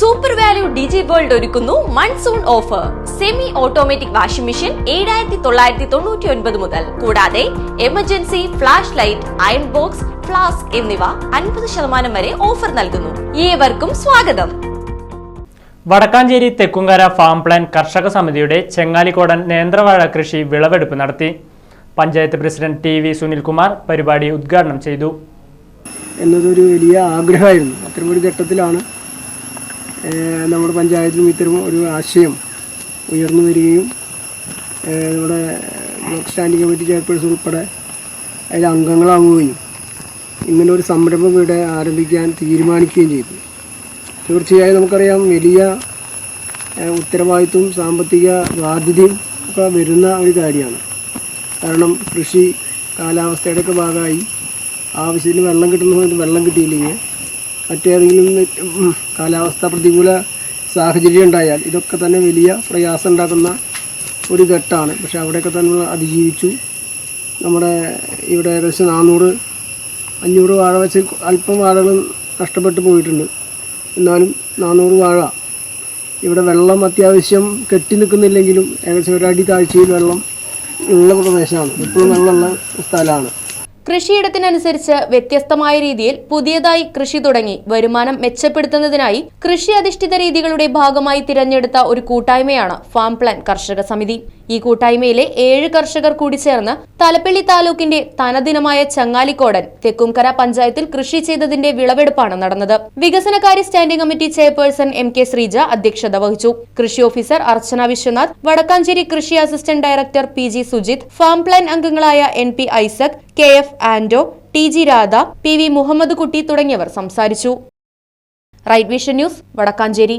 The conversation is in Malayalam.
സൂപ്പർ വാല്യൂ ഡിജി വേൾഡ് ഒരുക്കുന്നു monsoon offer semi automatic washing machine ഏഴായിരത്തി തൊള്ളായിരത്തി തൊണ്ണൂറ്റി ഒൻപത് മുതൽ. കൂടാതെ emergency flash light iron box flask എന്നിവ അൻപത് ശതമാനം വരെ ഓഫർ നൽകുന്നു. ഏവർക്കും സ്വാഗതം. വടക്കാഞ്ചേരി തെക്കുംകര ഫാം പ്ലാൻ കർഷക സമിതിയുടെ ചെങ്ങാലിക്കോടൻ നേന്ത്രവാഴ കൃഷി വിളവെടുപ്പ് നടത്തി. Panchayat president T V Sunilkumar പരിപാടി ഉദ്ഘാടനം ചെയ്തു. എന്നതൊരു വലിയ ആഗ്രഹമായിരുന്നു. അത്തരമൊരു ഒരു ഘട്ടത്തിലാണ് നമ്മുടെ പഞ്ചായത്തിലും ഇത്തരം ഒരു ആശയം ഉയർന്നു വരികയും നമ്മുടെ ബ്ലോക്ക് സ്റ്റാൻഡിംഗ് കമ്മിറ്റി ചെയർപേഴ്സൺ ഉൾപ്പെടെ അതിൽ അംഗങ്ങളാവുകയും ഇങ്ങനെ ഒരു സംരംഭം ഇവിടെ ആരംഭിക്കാൻ തീരുമാനിക്കുകയും ചെയ്തു. തീർച്ചയായും നമുക്കറിയാം വലിയ ഉത്തരവാദിത്വം സാമ്പത്തിക ബാധ്യതയും ഒക്കെ വരുന്ന ഒരു കാര്യമാണ്. കാരണം കൃഷി കാലാവസ്ഥയുടെയൊക്കെ ഭാഗമായി ആവശ്യത്തിന് വെള്ളം കിട്ടുന്ന സമയത്ത് വെള്ളം കിട്ടിയില്ലെങ്കിൽ മറ്റേതെങ്കിലും കാലാവസ്ഥ പ്രതികൂല സാഹചര്യം ഉണ്ടായാൽ ഇതൊക്കെ തന്നെ വലിയ പ്രയാസം ഉണ്ടാക്കുന്ന ഒരു ഘട്ടമാണ്. പക്ഷെ അവിടെയൊക്കെ തന്നെ അതിജീവിച്ചു. നമ്മുടെ ഇവിടെ ഏകദേശം നാനൂറ് അഞ്ഞൂറ് വാഴ വെച്ച് അല്പം വാഴകൾ നഷ്ടപ്പെട്ടു പോയിട്ടുണ്ട്. എന്നാലും നാനൂറ് വാഴ. ഇവിടെ വെള്ളം അത്യാവശ്യം കെട്ടി നിൽക്കുന്നില്ലെങ്കിലും ഏകദേശം ഒരടി താഴ്ചയിൽ വെള്ളം ഉള്ള പ്രദേശമാണ്. ഇപ്പോഴും വെള്ളമുള്ള സ്ഥലമാണ്. കൃഷിയിടത്തിനനുസരിച്ച് വ്യത്യസ്തമായ രീതിയിൽ പുതിയതായി കൃഷി തുടങ്ങി വരുമാനം മെച്ചപ്പെടുത്തുന്നതിനായി കൃഷി അധിഷ്ഠിത രീതികളുടെ ഭാഗമായി തിരഞ്ഞെടുത്ത ഒരു കൂട്ടായ്മയാണ് ഫാം പ്ലാൻ കർഷക സമിതി. ഈ കൂട്ടായ്മയിലെ ഏഴ് കർഷകർ കൂടി ചേർന്ന് തലപ്പള്ളി താലൂക്കിന്റെ തനദിനമായ ചങ്ങാലിക്കോടൻ തെക്കുംകര പഞ്ചായത്തിൽ കൃഷി ചെയ്തതിന്റെ വിളവെടുപ്പാണ് നടന്നത്. വികസനകാര്യ standing committee chairperson M K Sreeja അധ്യക്ഷത വഹിച്ചു. കൃഷി ഓഫീസർ അർച്ചന വിശ്വനാഥ് വടക്കാഞ്ചേരി കൃഷി assistant director P G Sujith farm plan അംഗങ്ങളായ N P Isaac K F Ando T G Radha P V Muhammad Kutty തുടങ്ങിയവർ സംസാരിച്ചു. Right Vision News Wadakkanchery.